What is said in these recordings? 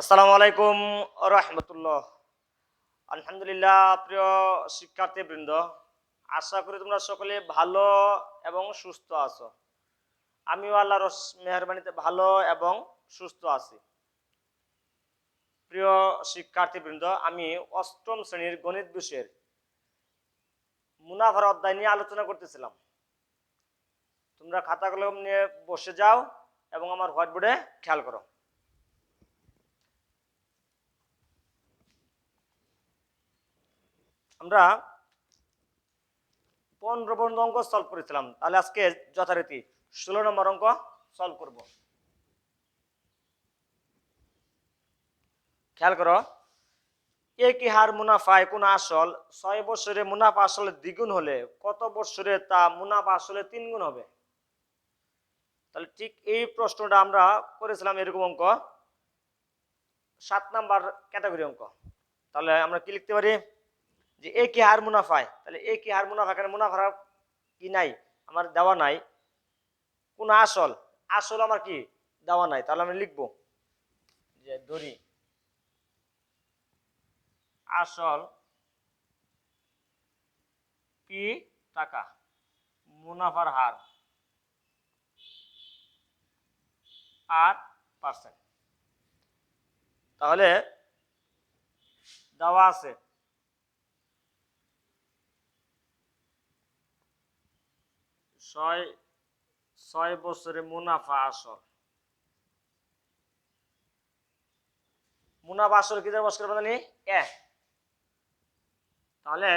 আসসালামু আলাইকুম রহমতুল্লাহ। আলহামদুলিল্লাহ, প্রিয় শিক্ষার্থীবৃন্দ, আশা করি তোমরা সকলে ভালো এবং সুস্থ আছো। আমিও আল্লাহর মেহরবানিতে ভালো এবং সুস্থ আছি। প্রিয় শিক্ষার্থীবৃন্দ, আমি অষ্টম শ্রেণির গণিত বিষয়ের মুনাফার অধ্যায় নিয়ে আলোচনা করতেছিলাম। তোমরা খাতা কলম নিয়ে বসে যাও এবং আমার হোয়াইট বোর্ডে খেয়াল করো। আমরা পনেরো পর্যন্ত অঙ্ক সলভ করেছিলাম। তাহলে আজকে যথারীতি ষোলো নম্বর অঙ্ক সলভ করব। খেয়াল করো একই হার মুনাফায় কোন আসল? ছয় বছরে মুনাফা আসলে দ্বিগুণ হলে কত বছরে তা মুনাফা আসলে তিন গুণ হবে? তাহলে ঠিক এই প্রশ্নটা আমরা করেছিলাম এরকম অঙ্ক। সাত নাম্বার ক্যাটাগরি অঙ্ক। তাহলে আমরা কি লিখতে পারি? যে এ কি হার মুনাফায়। তাহলে এ কি হার মুনাফা এখানে মুনাফা কি নাই? আমার দেওয়া নাই। কোন আসল। আসল আমার কি? দেওয়া নাই। তাহলে আমি লিখব। যে ধরি। আসল পি টাকা। মুনাফার হার আর পার্সেন্ট তাহলে দেওয়া আছে। ছয় ছয় বছরে মুনাফা আসল মুনাফা আসল কি বস করে জানি এ। তাহলে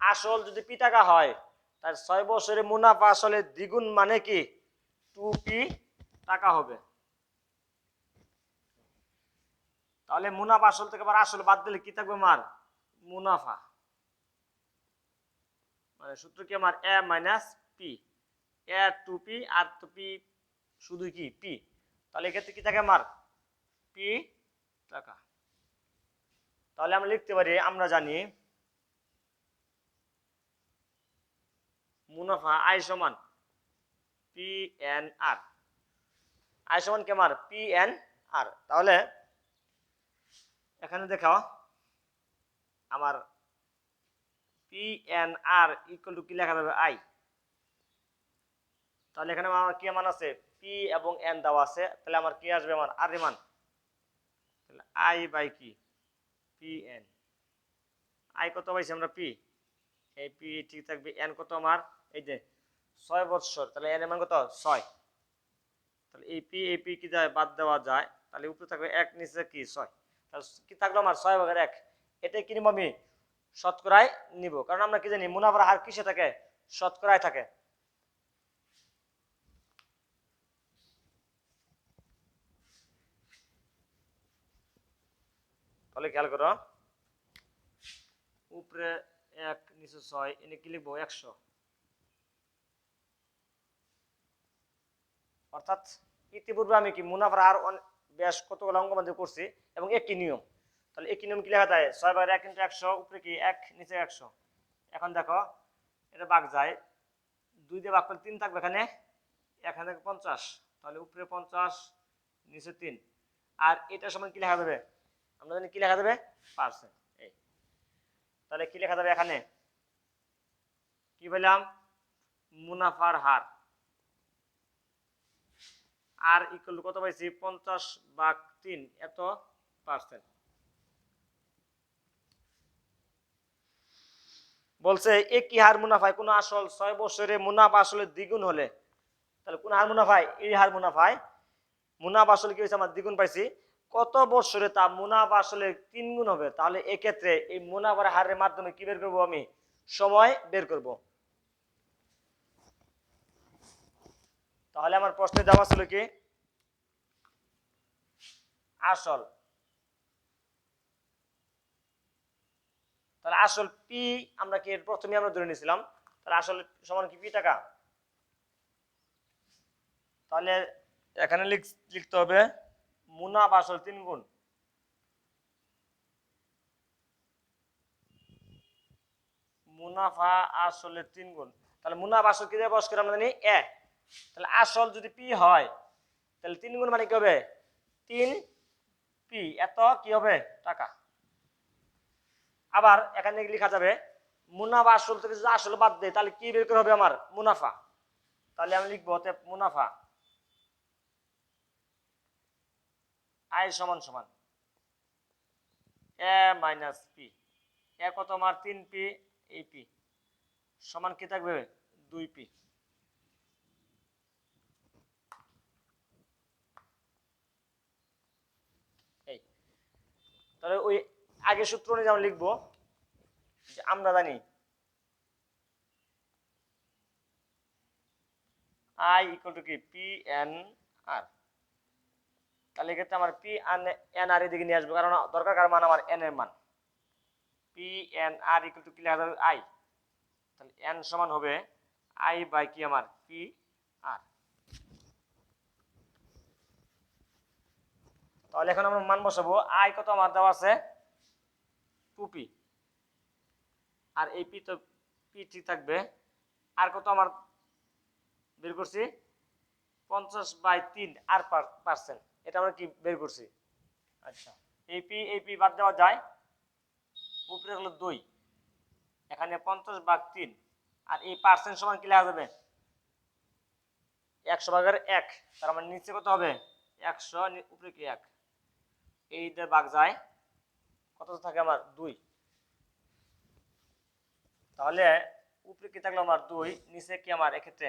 আসল যদি পি টাকা হয়, তার ছয় বছরে মুনাফা আসলে দ্বিগুণ মানে কি? টু পি টাকা হবে। তাহলে মুনাফা আসল থেকে আবার আসল বাদ দিলে কি থাকবে মার? মুনাফা। মানে সূত্র কি আমার? A minus P A two P R two P শুধু কি? পি তাহলে এক্ষেত্রে কি থাকে আমার? পি টাকা। তাহলে আমরা লিখতে পারি, আমরা জানি মুনাফা আই সমান পি এন আর আই সমান কি আমার? পি এন আর তাহলে এখানে দেখাও, আমার P N R equal to কি লেখা যাবে? আই তাহলে এখানে আমার কি মান আছে? পি এবং এন দেওয়া আছে। তাহলে আমার কি আসবে আমার আর মান? তাহলে আই বাই কি? পি এন আই কত পাইছি আমরা পি এই পি ঠিক থাকবে এন কত আমার? এই যে ছয় বৎসর। তাহলে এন মান কত? ছয়। তাহলে এই পি এই পি কি যায়? বাদ দেওয়া যায়। তাহলে উপরে থাকবে এক, নিচে কি? ছয়। তাহলে কি থাকল আমার? ছয় ভাগের এক। এটাই কি নিব আমি? শতকরায় নিব। কারণ আমরা কি জানি? মুনাফার হার কিসে থাকে? শতকরায় থাকে। তাহলে খেয়াল করো। উপরে এক, নিচে ছয়, এনে কি লিখব? একশো। অর্থাৎ ইতিপূর্বে আমি কি মুনাফার আর বেশ কতগুলো অঙ্ক মধ্যে করছি, এবং একই নিয়ম। তাহলে একই নিয়ম কি লেখা যায়? ছয় বারের এক ইন্টু একশো, উপরে কি? এক, নিচে একশো। এখন দেখো, এটা বাঘ যায়। দুই দিয়ে বাঘ করলে তিন থাকবে এখানে। এখানে পঞ্চাশ। তাহলে উপরে পঞ্চাশ, নিচে তিন। আর এটার সমান কি লেখা যাবে? আমরা জানি কি লেখা যাবে? পার্সেন্ট, এই। তাহলে কি লেখা যাবে এখানে? কি বললাম? মুনাফার হার। আর ইকুয়াল কত পাইছি? পঞ্চাশ ভাগ তিন, এত পার্সেন্ট। বলছে, একই হার মুনাফায় কোন আসল ছয় বছরে মুনাফা আসলে দ্বিগুণ হলে। তাহলে কোন হার মুনাফায়? এই হার মুনাফায় মুনাফা আসলে কি হয়েছে? আমার দ্বিগুণ পাইছি। কত বছরে তা মুনাফা আসলে তিন গুণ হবে? তাহলে এক্ষেত্রে এই মুনাফার হারের মাধ্যমে কি বের করব আমি? সময় বের করব। তাহলে আমার প্রশ্নে দেওয়া ছিল কি? আসল। তাহলে আসল পি আমরা কি প্রথমে আমরা ধরে নিয়েছিলাম? তাহলে আসল সমান কি পি টাকা? তাহলে এখানে লিখ- লিখতে হবে মুনাফা আসল তিন গুণ। মুনাফা আসলে তিন গুণ। তাহলে মুনাফা আসল কি দিয়ে বস করে আমরা জানি? এ। তাহলে আসল যদি পি হয়, তাহলে তিন গুণ মানে কি হবে? তিন পি। এত কি হবে? টাকা। আবার এখানে লেখা যাবে মুনাফা আসল থেকে যদি আসল বাদ দেয়, তাহলে কি বের করে হবে আমার? মুনাফা। তাহলে আমি লিখব মুনাফা। আয় সমান সমান। এ মাইনাস পি এ কত আমার তিন পি, এই পি। সমান কি থাকবে? দুই পি। এই। তাহলে ওই আগে সূত্র অনুযায়ী আমরা লিখব যে আমরা জানি আই ইকুয়াল টু কি? পি এন আর তাহলে এক্ষেত্রে আমার পি এন আর এদিকে নিয়ে আসব, কারণ দরকার কার মান আমার এন এর মান। P N R equal to কি লেখা যাবে আই তাহলে এন সমান হবে আই বাই কি আমার পি আর তাহলে এখন আমরা মান বসাবো। আই কত আমার দেওয়া আছে? টু পি আর এই পি তো পি ঠিক থাকবে। আর কত আমার? বের করছি? পঞ্চাশ বাই তিন আর পার্সেন্ট এটা আমরা কি বের করছি? আচ্ছা এই পি এই পি বাদ দেওয়া যায়। উপরে হলো দুই, এখানে পঞ্চাশ ভাগ তিন, আর এই পার্সেন্ট সমান কি লেখা যাবে? একশো ভাগের এক, তার মানে নিচে কত হবে? একশো উপরে কি এক? এইটা ভাগ যায়, কত থাকে আমার? দুই। তাহলে উপরে কি থাকল আমার? দুই, নিচে কি আমার? এক্ষেত্রে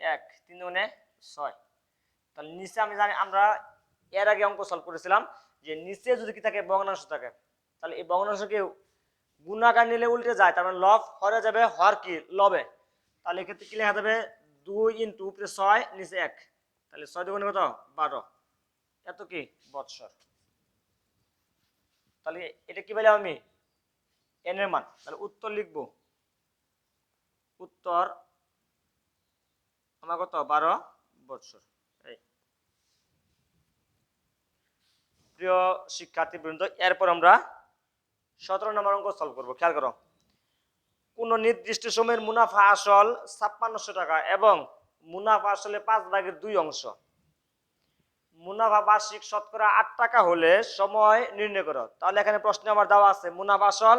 এক, তিন দুগুণে ছয়। তাহলে নিচে আমি জানি আমরা এর আগে অঙ্ক সলভ করেছিলাম যে নিচে যদি কি থাকে ভগ্নাংশ থাকে, তাহলে এই ভগ্নাংশকে গুণাকার নিলে উল্টে যায়, তার মানে লব হরে যাবে হর কি? লবে। তাহলে এক্ষেত্রে কি লেখা যাবে? দুই ইন্টু উপরে ছয়, নিচে এক। তাহলে ছয় দুগুণে কত? বারো। এত কি? বৎসর। তাহলে এটা কি পেলাম আমি? এন এর মান। তাহলে উত্তর লিখব। উত্তর আমার কত? বারো বৎসর এই প্রিয় শিক্ষার্থী বৃন্দ এরপর আমরা সতেরো নম্বর অঙ্ক সলভ করব। খেয়াল করো। কোনো নির্দিষ্ট সময়ের মুনাফা আসল ছাপ্পান্নশো টাকা এবং মুনাফা আসলে পাঁচ ভাগের দুই অংশ। মুনাফা বার্ষিক শতকরা আট টাকা হলে সময় নির্ণয় করো। তাহলে এখানে প্রশ্ন আমার দেওয়া আছে, মুনাফা আসল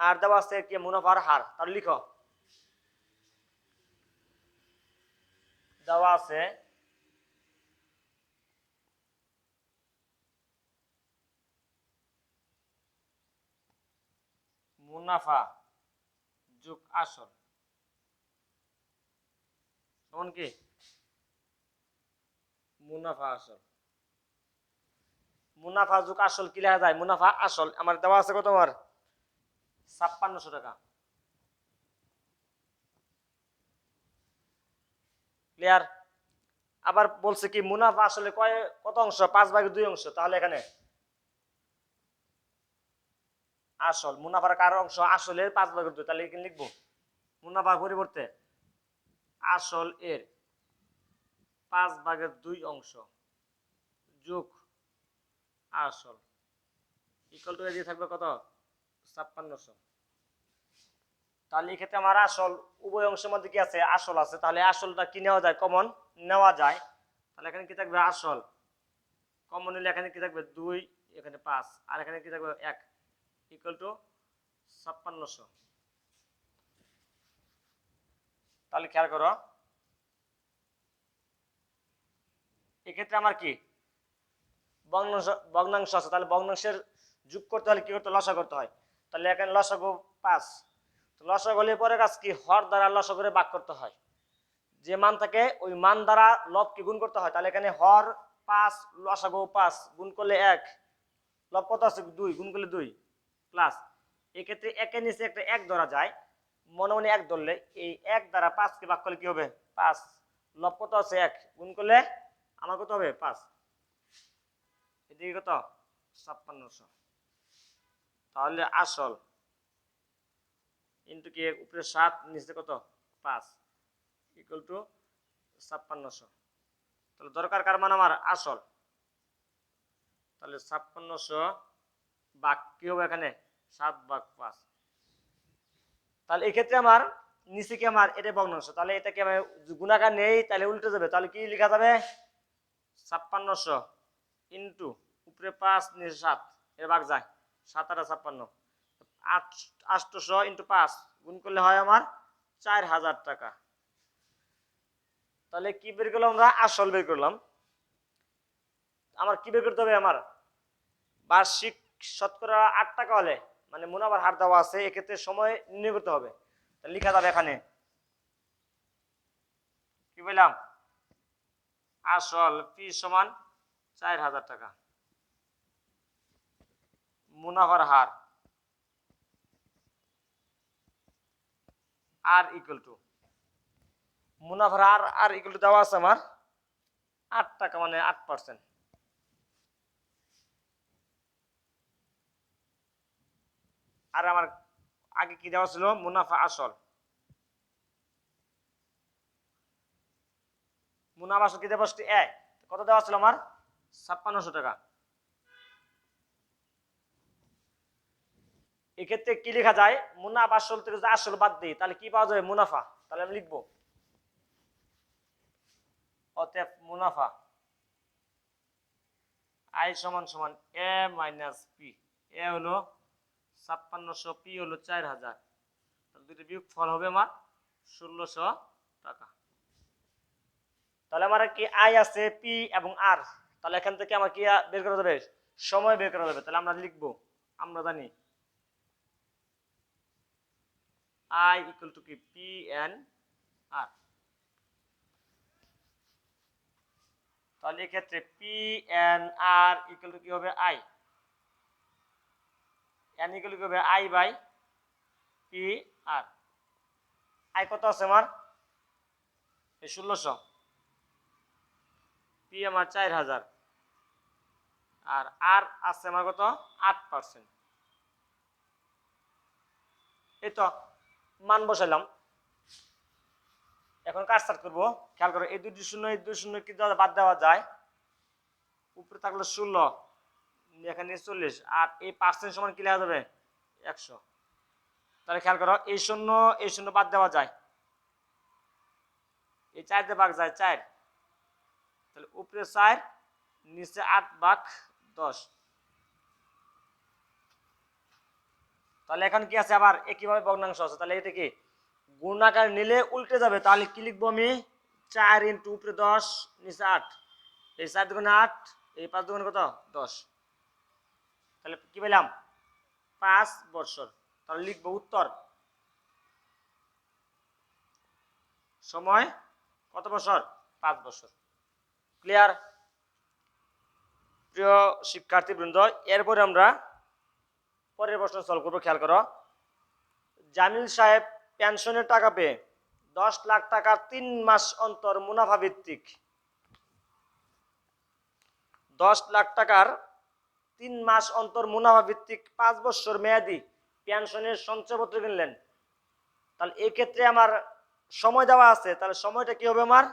আর দেওয়া আছে কি, মুনাফার হার। তাহলে লিখো। দেওয়া আছে মুনাফা যোগ আসল। সমান কি? মুনাফা আসল। মুনাফা যোগ আসল কি লেখা যায়? মুনাফা আসল। আমার দেওয়া আছে কত আমার? ছাপ্পান্নশো টাকা। ক্লিয়ার আবার বলছে কি, মুনাফা আসলে কয় কত অংশ? পাঁচ ভাগের দুই অংশ। তাহলে এখানে আসল, মুনাফার কার অংশ আসলে পাঁচ ভাগের দুই, তাহলে এখানে লিখব। মুনাফা পরিবর্তে আসল এর পাঁচ ভাগের দুই অংশ যোগ আসল ইকুয়াল টু দিয়ে থাকবে কত? ছাপ্পান্নশো। তাহলে এক্ষেত্রে আমার আসল, উভয় অংশের মধ্যে কি আছে? আসল আছে। তাহলে আসলটা কি নেওয়া যায়? কমন নেওয়া যায়। তাহলে এখানে কি থাকবে? আসল। কমন নিলে এখানে কি থাকবে? দুই, এখানে পাঁচ। আর এখানে কি থাকবে? এক। ইকুয়াল টু ছাপ্পান্নশো। তাহলে খেয়াল করো। এক্ষেত্রে আমার কি? ভগ্নাংশ ভগ্নাংশ আছে। তাহলে ভগ্নাংশের যোগ করতে হলে কি করতে? লসা করতে হয়। তাহলে এখানে লসাগু পাঁচ। তো হলে পরে কাজ কি? হর দ্বারা লসকরে ভাগ করতে হয়। যে মান থাকে, ওই মান দ্বারা লবকে গুণ করতে হয়? তাহলে এখানে হর পাঁচ, লসাগু পাঁচ, গুণ করলে এক। লব কত আছে? দুই, গুণ করলে দুই। প্লাস এক্ষেত্রে একের নিচে একটা এক ধরা যায়। মনে মনে এক ধরলে এই এক দ্বারা পাঁচকে ভাগ করলে কি হবে? পাঁচ। লব কত আছে? এক। গুণ করলে আমার কত হবে? পাঁচ। এদিকে কত? ছাপ্পান্নশো। তাহলে আসল ইন্টু কি? উপরে সাত, নিচে কত? পাঁচ। ইকুয়াল টু ছাপ্পান্নশো। তাহলে দরকার কার মান আমার? আসল। তাহলে ছাপ্পান্নশো বাঘ কি হবে এখানে সাত বাঘ পাঁচ। তাহলে এক্ষেত্রে আমার নিচে কি আমার এটা ভগ্নাংশ তাহলে এটাকে আমি গুণাকার নেই, তাহলে উল্টে যাবে। তাহলে কি লেখা যাবে? ছাপ্পান্নশো ইন্টু উপরে পাঁচ, নিচে সাত। এর ভাগ যায়। সাত আটা ছাপ্পান্ন। আট আটশোশো ইন্টু পাঁচ গুণ করলে হয় আমার চার হাজার টাকা। তাহলে কি বের করলাম আমরা? আসল বের করলাম। আমার কি বের করতে হবে? আমার বার্ষিক শতকরা আট টাকা হলে মানে মুনাফার হার দেওয়া আছে, এক্ষেত্রে সময় নির্ণয় করতে হবে লিখা যাবে এখানে। কি বললাম? আসল ফি সমান চার হাজার টাকা। মুনাফার হার আর ইকুয়াল টু মুনাফার হার আর ইকুয়াল টু দেওয়া আছে আমার আট টাকা মানে আট পার্সেন্ট আর আমার আগে কি দেওয়া ছিল? মুনাফা আসল। মুনাফা আসল কি দেওয়া ছিল? এ কত দেওয়া ছিল আমার? ছাপ্পান্নশো টাকা। এক্ষেত্রে কি লেখা যায়? মুনাফা আসল থেকে আসল বাদ দিই, তাহলে কি পাওয়া যাবে? মুনাফা। তাহলে আমি লিখব। অতএব মুনাফা আই সমান সমান এ মাইনাস পি। এ হলো ছাপ্পান্নশো পি হলো চার হাজার। তাহলে দুটো বিয়োগ ফল হবে আমার ষোলোশো টাকা। তাহলে আমার কি আই আছে পি এবং আর তাহলে এখান থেকে আমার কি বের করা যাবে? সময় বের করা যাবে। তাহলে আমরা লিখব, আমরা জানি আই ইকুয়াল টু কি? পি এন আর তাহলে এক্ষেত্রে P N R equal to কি হবে? আই এন ইকুয়াল হবে I by P R. I কত আছে আমার? এই ষোলোশো। পি আমার চার হাজার। আর আর আছে আমার কত? আট পার্সেন্ট এই তো, মান বসাইলাম। এখন কাজ স্টার্ট করব? খেয়াল করো, এই দুটি শূন্য, এই দুই শূন্য কি বাদ দেওয়া যায়? উপরে থাকল ষোলো। এখানে চল্লিশ। আর এই পার্সেন্ট সমান কি লেখা যাবে? একশো। তাহলে খেয়াল করো, এই শূন্য এই শূন্য বাদ দেওয়া যায়। এই চার দিয়ে ভাগ যায় চার। তাহলে উপরে চার, নিচে আট ভাগ দশ। তাহলে এখন কি আছে আবার? একইভাবে ভগ্নাংশ আছে। তাহলে এটা কি? গুণাকার নিলে উল্টে যাবে। তাহলে কি লিখব আমি? চার ইন্টু উপরে দশ, নিচে আট। এই চার দুগুণে আট, এই পাঁচ দুগুণে কত? দশ। তাহলে কি পেলাম? পাঁচ বছর। তাহলে লিখব উত্তর। সময় কত বছর? পাঁচ বছর। ক্লিয়ার প্রিয় শিক্ষার্থীবৃন্দ, এরপরে আমরা পরের প্রশ্ন সলভ করব, খেয়াল করো। জামিল সাহেব পেনশনের টাকা পেয়ে দশ লাখ টাকা তিন মাস অন্তর মুনাফা ভিত্তিক দশ লাখ টাকার তিন মাস অন্তর মুনাফা ভিত্তিক পাঁচ বছর মেয়াদি পেনশনের সঞ্চয়পত্র কিনলেন। তাহলে এই ক্ষেত্রে আমার সময় দেওয়া আছে, তাহলে সময়টা কি হবে আমার?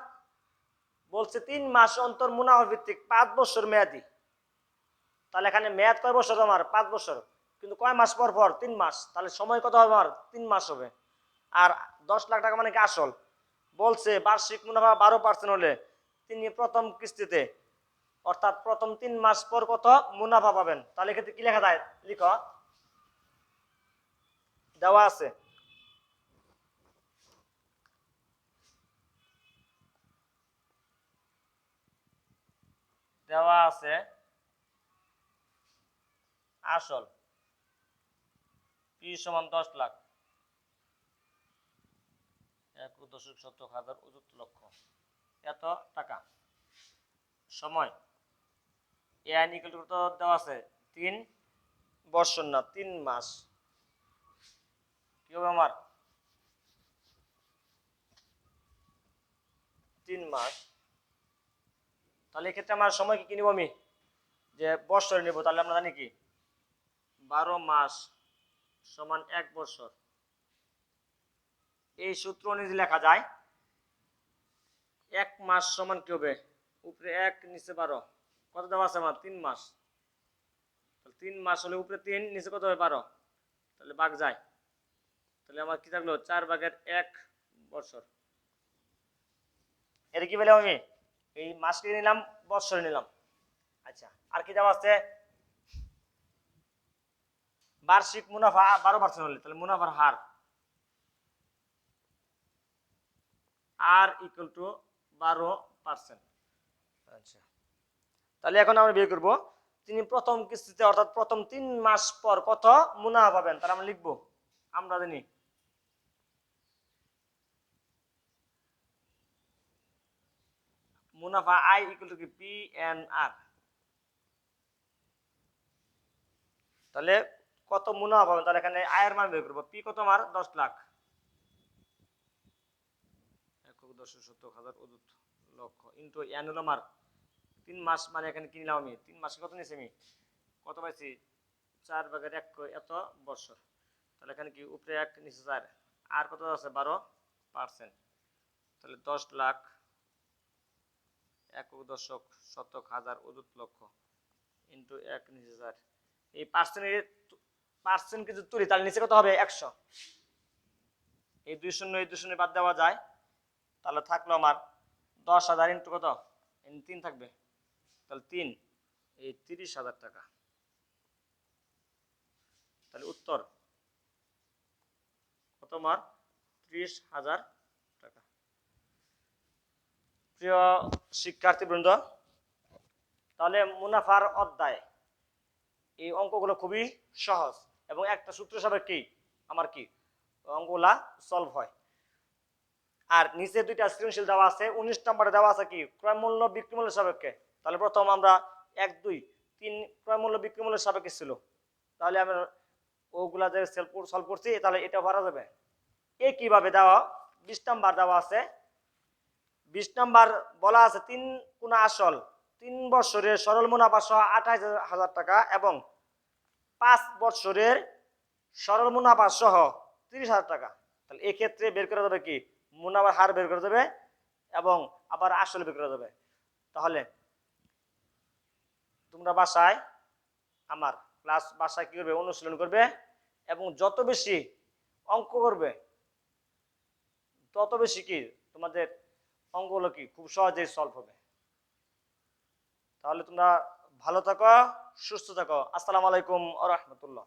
বলছে তিন মাস অন্তর মুনাফা ভিত্তিক পাঁচ বছর মেয়াদি। তাহলে এখানে মেয়াদ কয় বছর আমার? পাঁচ বছর। কিন্তু কয় মাস পর পর? তিন মাস। তাহলে সময় কত হবে আমার? তিন মাস হবে। আর দশ লাখ টাকা মানে কি আসল? বলছে বার্ষিক মুনাফা বারো পার্সেন্ট হলে তিনি প্রথম কিস্তিতে অর্থাৎ প্রথম তিন মাস পর কত? মুনাফা পাবেন। তাহলে এক্ষেত্রে কি লেখা যায়? লিখ। দেওয়া আছে। দেওয়া আছে। আসল। পি সমান দশ লাখ। এক দশক শতক হাজার লক্ষ। এত টাকা। সময়। এ আইন ইকুয়াল টু কত দেওয়া আছে? তিন বৎসর না, তিন মাস। কি হবে আমার? তিন মাস। তাহলে এক্ষেত্রে আমার সময় কি নিব আমি? যে বৎসরে নেব, তাহলে আমরা জানি কি? বারো মাস সমান এক বছর। এই সূত্র অনুযায়ী লেখা যায়, এক মাস সমান কি হবে? উপরে এক, নিচে বারো। কত দেওয়া আছে আমার? তিন মাস। তাহলে তিন মাস হলে উপরে তিন, নিচে কত হবে? বারো। তাহলে বাঘ যায়। তাহলে আমার কি থাকল? চার বাঘের এক বছর। এটা কি পেলাম আমি? এই মাসকে নিলাম বৎসরে নিলাম। আচ্ছা আর কি দেওয়া আছে? বার্ষিক মুনাফা বারো পার্সেন্ট হলে, তাহলে মুনাফার হার। আর ইকুয়াল টু বারো পার্সেন্ট আচ্ছা। তাহলে এখন আমরা বের করব। তিনি প্রথম কিস্তিতে, অর্থাৎ প্রথম তিন মাস পর কত মুনাফা পাবেন? তাহলে আমরা লিখব। আমরা জানি। মুনাফা আই ইকুয়াল টু কি? পি এন আর তাহলে কত মুনাফা পাবেন? তাহলে এখানে আয়ের মান বের করব। পি কত আমার? দশ লাখ। দশ শতক, হাজার লক্ষ। ইন্টু এন হলো আমার তিন মাস মানে এখানে কিনলাম আমি তিন মাসে কত নিয়েছি আমি? কত পাইছি? চার ভাগের এক এত বছর। তাহলে এখানে কি উপরে এক, নিচে চার? আর কত আছে? বারো পার্সেন্ট। তাহলে দশ লাখ একক দশক শতক হাজার অযুত লক্ষ ইন্টু এক, নিচে চার। এই পার্সেন্টের পার্সেন্ট কিছু তুলি, তাহলে নিচে কত হবে? একশো। এই দুই শূন্য, এই দুই শূন্য বাদ দেওয়া যায়। তাহলে থাকল আমার দশ হাজার ইন্টু কত? তিন থাকবে। তাহলে তিন, এই তিরিশ হাজার টাকা। তাহলে উত্তর। কত আমার ত্রিশ হাজার টাকা। প্রিয় শিক্ষার্থীবৃন্দ, তাহলে মুনাফার অধ্যায়। এই অঙ্কগুলো খুবই সহজ এবং একটা সূত্র সাপেক্ষে আমার কি? অঙ্কগুলা সলভ হয়। আর নিচে দুইটা সৃজনশীল দেওয়া আছে, উনিশ নম্বরে দেওয়া আছে কি? ক্রয় মূল্য বিক্রি মূল্য সাপেক্ষে। তাহলে প্রথম আমরা এক, দুই, তিন ক্রয় মূল্য বিক্রি মূল্য সাপেক্ষে ছিল। তাহলে আমরা ওগুলা যে সলভ করছি, তাহলে এটা ভরা যাবে। এ কীভাবে দেওয়া? বিশ নাম্বার দেওয়া আছে। বিশ নাম্বার বলা আছে, তিন কোনা আসল, তিন বছরের সরল মুনাফা সহ আঠাশ হাজার টাকা এবং পাঁচ বছরের সরল মুনাফা সহ তিরিশ হাজার টাকা। তাহলে এক্ষেত্রে বের করা যাবে কি? মুনাফার হার বের করা যাবে এবং আবার আসল বের করা যাবে। তাহলে তোমরা বাসায় আমার ক্লাস বাসায় কি করবে? অনুশীলন করবে এবং যত বেশি অঙ্ক করবে, তত বেশি কি তোমাদের অঙ্কগুলো কি খুব সহজেই সলভ হবে। তাহলে তোমরা ভালো থাকো, সুস্থ থাকো। আসসালামু আলাইকুম আ রহমতুল্লাহ।